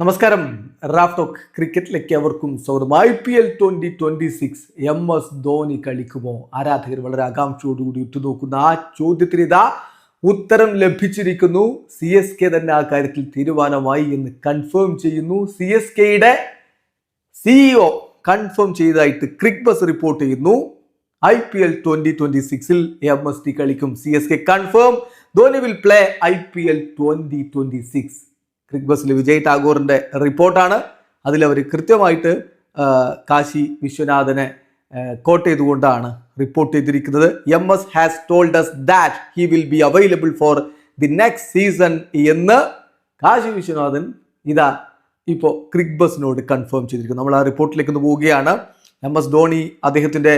നമസ്കാരം. Raf talk ക്രിക്കറ്റിലേക്ക് അവർക്കും സ്വാഗതം. I P L twenty twenty six M S Dhoni കളിക്കുമോ? ആരാധകർ വളരെ ആകാംക്ഷയോടുകൂടി ഉറ്റുനോക്കുന്ന ആ ചോദ്യത്തിന് ഇതാ ഉത്തരം ലഭിച്ചിരിക്കുന്നു. സി എസ് കെ തന്നെ ആ കാര്യത്തിൽ തീരുമാനമായി എന്ന് കൺഫേം ചെയ്യുന്നു. സി എസ് കെയുടെ സിഇഒ കൺഫേം ചെയ്തതായിട്ട് ക്രിക് ബസ് റിപ്പോർട്ട് ചെയ്യുന്നു. I P L twenty twenty സിക്സിൽ എം എസ് ടി കളിക്കും. C S K confirm Dhoni will play I P L twenty twenty six Crick ബസ്സിൽ വിജയ് ടാഗോറിന്റെ റിപ്പോർട്ടാണ്. അതിലവർ കൃത്യമായിട്ട് കാശി വിശ്വനാഥനെ കോട്ട് ചെയ്തുകൊണ്ടാണ് റിപ്പോർട്ട് ചെയ്തിരിക്കുന്നത്. M S has told us that he will be available for the next season എന്ന് കാശി വിശ്വനാഥൻ ഇതാ ഇപ്പോൾ ക്രിക് ബസിനോട് കൺഫേം ചെയ്തിരിക്കുന്നു. നമ്മൾ ആ റിപ്പോർട്ടിലേക്ക് ഒന്ന് പോവുകയാണ്. എം എസ് ധോണി അദ്ദേഹത്തിന്റെ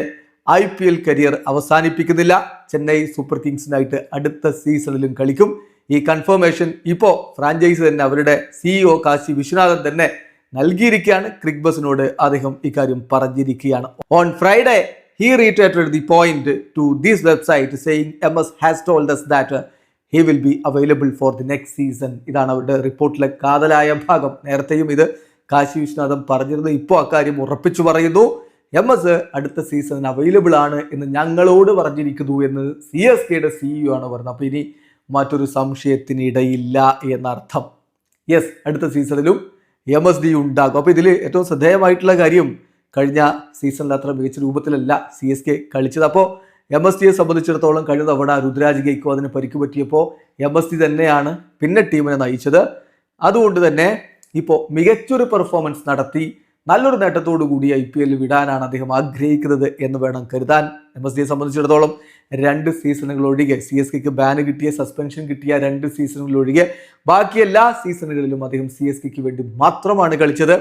ഐ പി എൽ കരിയർ അവസാനിപ്പിക്കുന്നില്ല. ചെന്നൈ സൂപ്പർ കിങ്സിനായിട്ട് അടുത്ത സീസണിലും കളിക്കും. ഈ കൺഫർമേഷൻ ഇപ്പോൾ ഫ്രാഞ്ചൈസി തന്നെ അവരുടെ സിഇഒ കാശി വിശ്വനാഥൻ തന്നെ നൽകിയിരിക്കുകയാണ്. ക്രിക് ബസിനോട് അദ്ദേഹം ഇക്കാര്യം പറഞ്ഞിരിക്കുകയാണ്. On Friday he reiterated the point to these website saying M S has told us that he will be available for the next season ഇതാണ് അവരുടെ റിപ്പോർട്ടിലെ കാതലായ ഭാഗം. നേരത്തെയും ഇത് കാശി വിശ്വനാഥൻ പറഞ്ഞിരുന്നു. ഇപ്പോൾ അക്കാര്യം ഉറപ്പിച്ചു പറയുന്നു. എം എസ് അടുത്ത സീസണിന് അവൈലബിൾ ആണ് എന്ന് ഞങ്ങളോട് പറഞ്ഞിരിക്കുന്നു എന്ന് സി എസ് കെയുടെ സിഇഒ ആണ് പറഞ്ഞത്. അപ്പോൾ ഇനി മറ്റൊരു സംശയത്തിനിടയില്ല എന്നർത്ഥം. യെസ് അടുത്ത സീസണിലും എം എസ് ഡി ഉണ്ടാകും. അപ്പോൾ ഇതിൽ ഏറ്റവും ശ്രദ്ധേയമായിട്ടുള്ള കാര്യം കഴിഞ്ഞ സീസണിൽ അത്ര മികച്ച രൂപത്തിലല്ല സി എസ് കെ കളിച്ചത്. അപ്പോൾ എം എസ് ടിയെ സംബന്ധിച്ചിടത്തോളം കഴിഞ്ഞ തവണ രുദ്രാജ് ഗെയ്ക്കോ അതിന് പരിക്ക് പറ്റിയപ്പോൾ എം എസ് ടി തന്നെയാണ് പിന്നെ ടീമിനെ നയിച്ചത്. അതുകൊണ്ട് തന്നെ ഇപ്പോൾ മികച്ചൊരു പെർഫോമൻസ് നടത്തി നല്ലൊരു നേട്ടത്തോടു കൂടി ഐ പി എല്ലിൽ വിടാനാണ് അദ്ദേഹം ആഗ്രഹിക്കുന്നത് എന്ന് വേണം കരുതാൻ. എം എസ് ഡിയെ സംബന്ധിച്ചിടത്തോളം രണ്ട് സീസണുകൾ ഒഴികെ സി എസ് കെക്ക് ബാന് കിട്ടിയ സസ്പെൻഷൻ കിട്ടിയ രണ്ട് സീസണുകൾ ഒഴികെ ബാക്കി എല്ലാ സീസണുകളിലും അദ്ദേഹം സി എസ് കെക്ക് വേണ്ടി മാത്രമാണ് കളിച്ചത്.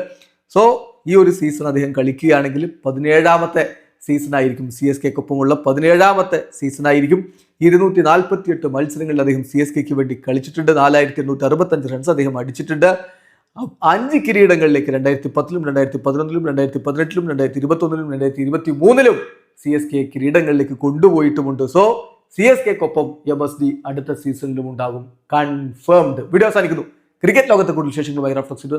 സോ ഈ ഒരു സീസൺ അദ്ദേഹം കളിക്കുകയാണെങ്കിൽ പതിനേഴാമത്തെ സീസൺ ആയിരിക്കും സി എസ് കെക്കൊപ്പമുള്ള പതിനേഴാമത്തെ സീസൺ ആയിരിക്കും. ഇരുന്നൂറ്റി നാൽപ്പത്തി എട്ട് മത്സരങ്ങളിൽ അദ്ദേഹം സി എസ് കെക്ക് വേണ്ടി കളിച്ചിട്ടുണ്ട്. നാലായിരത്തി എണ്ണൂറ്റി അറുപത്തഞ്ച് റൺസ് അദ്ദേഹം അടിച്ചിട്ടുണ്ട്. അഞ്ച് കിരീടങ്ങളിലേക്ക് രണ്ടായിരത്തി പത്തിലും രണ്ടായിരത്തി പതിനൊന്നിലും രണ്ടായിരത്തി പതിനെട്ടിലും രണ്ടായിരത്തി ഇരുപത്തൊന്നിലും രണ്ടായിരത്തി ഇരുപത്തി മൂന്നിലും സി എസ് കെ കിരീടങ്ങളിലേക്ക് കൊണ്ടുപോയിട്ടുമുണ്ട്. സോ സി എസ് കെക്കൊപ്പം എം എസ് ഡി അടുത്ത സീസണിലും ഉണ്ടാകും. കൺഫേംഡ് വീഡിയോ അവസാനിക്കുന്നു. ക്രിക്കറ്റ് ലോകത്തെ കൂടുതൽ വിശേഷങ്ങൾ ചെയ്തു